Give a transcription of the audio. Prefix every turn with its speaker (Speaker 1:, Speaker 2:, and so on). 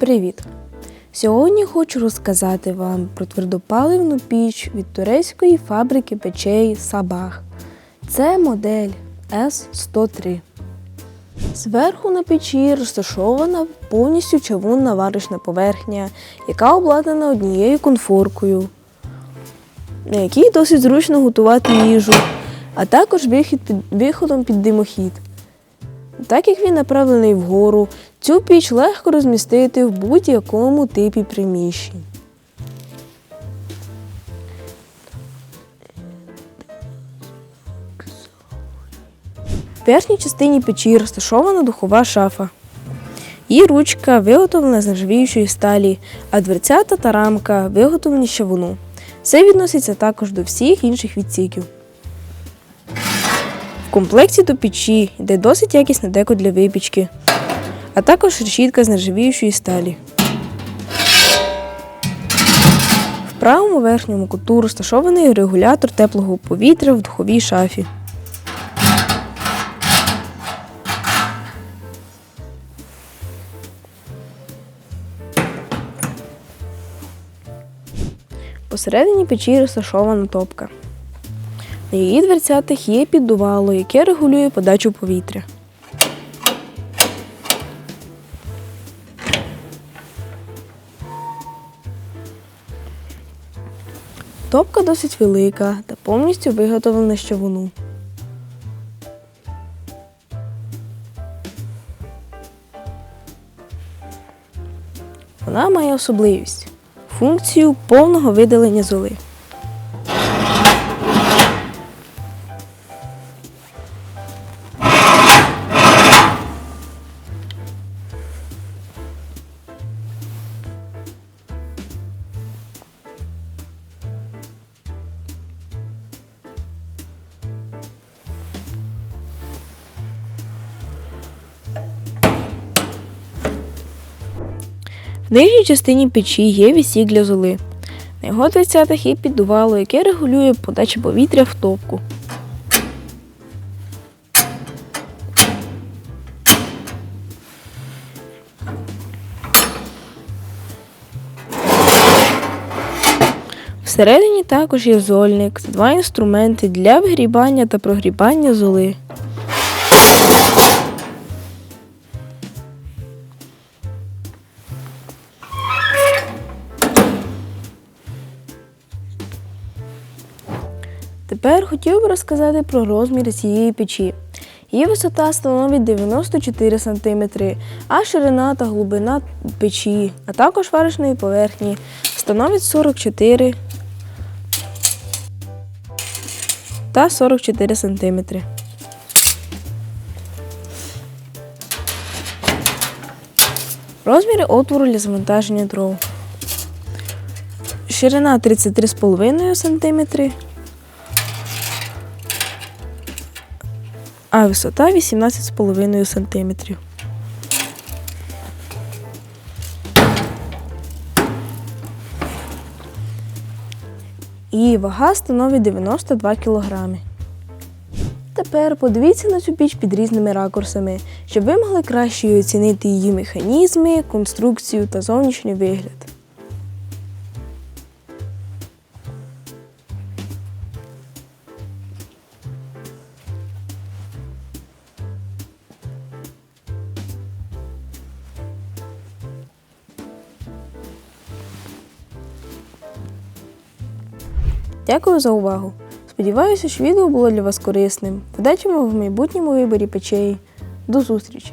Speaker 1: Привіт! Сьогодні хочу розказати вам про твердопаливну піч від турецької фабрики печей Сабах. Це модель С103. Зверху на печі розташована повністю чавунна варочна поверхня, яка обладнана однією конфоркою, на якій досить зручно готувати їжу, а також вихід під, виходом під димохід. Так як він направлений вгору, цю піч легко розмістити в будь-якому типі приміщень. В верхній частині печі розташована духова шафа. Її ручка виготовлена з нержавіючої сталі, а дверцята та рамка виготовлені з чавуну. Це відноситься також до всіх інших відсіків. Комплекті до печі йде досить якісне деко для випічки, а також решітка з нержавіючої сталі. В правому верхньому куту розташований регулятор теплого повітря в духовій шафі. Посередині печі розташована топка. На її дверцятах є піддувало, яке регулює подачу повітря. Топка досить велика та повністю виготовлена з чавуну. Вона має особливість функцію повного видалення золи. В нижній частині печі є відсік для золи. На його дверцятах є піддувало, яке регулює подачу повітря в топку. Всередині також є зольник, два інструменти для вигрібання та прогрібання золи. Тепер хотів би розказати про розміри цієї печі. Її висота становить 94 см, а ширина та глибина печі, а також варочної поверхні становить 44 та 44 см. Розміри отвору для завантаження дров. Ширина 33,5 см, а висота 18,5 см. Її вага становить 92 кг. Тепер подивіться на цю піч під різними ракурсами, щоб ви могли краще оцінити її механізми, конструкцію та зовнішній вигляд. Дякую за увагу! Сподіваюся, що відео було для вас корисним. Вам в майбутньому виборі печей. До зустрічі!